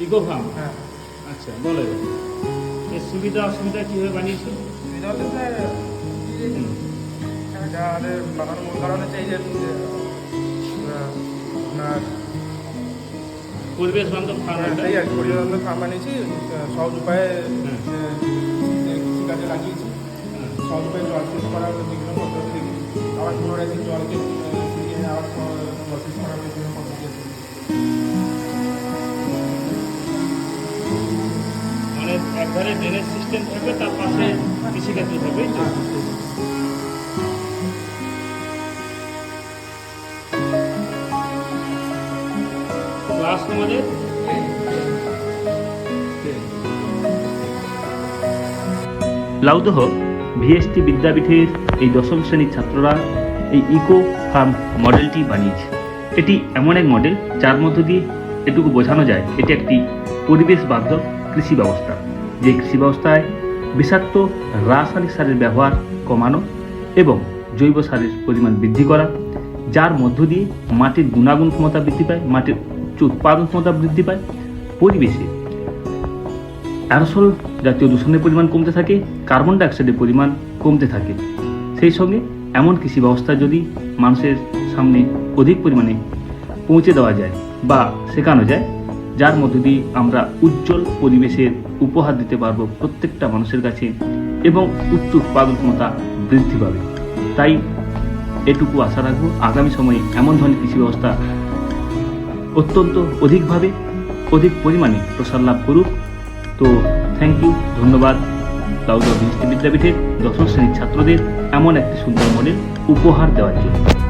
Eco farm হ্যাঁ আচ্ছা বলো। এর সুবিধা অসুবিধা কীভাবে বানিয়েছো সুবিধা হচ্ছে স্যার এটা আমাদের বানানোর মূল কারণ হচ্ছে এই যে আপনার পরিবেশ বান্ধব ফার্ম এটা সেই আর ফার্ম বানিয়েছি সহজ উপায়ে। কৃষিকাজে লাগিয়েছি হ্যাঁ। সহজ উপায়ে জল সেচ করার বিভিন্ন পদ্ধতি দেখি আবার পুনরায় সেই জলকে আবার একধারে ড্রেনেজ সিস্টেম থাকবে, তার পাশে? ক্লাস তোমাদের লাউদহ, ভিএসটি বিদ্যাপীঠের এই দশম শ্রেণির ছাত্ররা এই ইকো ফার্ম মডেলটি বানিয়েছে এটি এমন এক মডেল যার মধ্য দিয়ে এটুকু বোঝানো যায়, এটি একটি পরিবেশ বান্ধব কৃষি ব্যবস্থা। যে কৃষি ব্যবস্থায় বিষাক্ত রাসায়নিক সারের ব্যবহার কমানো এবং জৈব সারের পরিমাণ বৃদ্ধি করা, যার মধ্য দিয়ে মাটির গুণাগুণ ক্ষমতা বৃদ্ধি পায়, মাটির উচ্চ উৎপাদন ক্ষমতা বৃদ্ধি পায়। পরিবেশে অ্যারোসল জাতীয় দূষণের পরিমাণ কমতে থাকে, কার্বন ডাইঅক্সাইডের পরিমাণ কমতে থাকে। সেই সঙ্গে এমন কৃষি ব্যবস্থা যদি মানুষের সামনে অধিক পরিমাণে পৌঁছে দেওয়া যায় বা শেখানো যায়, যার মধ্য দিয়ে আমরা উজ্জ্বল পরিবেশের উপহার দিতে পারব প্রত্যেকটা মানুষের কাছে এবং উচ্চ উৎপাদন ক্ষমতা বৃদ্ধি পাবে। তাই এটুকু আশা রাখব, আগামী সময়ে এমন ধরনের কৃষি ব্যবস্থা অত্যন্ত অধিকভাবে অধিক পরিমাণে প্রসার লাভ করুক। তো থ্যাংক ইউ ধন্যবাদ। লাউদা বিদ্যাপীঠের দশম শ্রেণির ছাত্রদের এমন একটি সুন্দর মডেল উপহার দেওয়ার জন্য।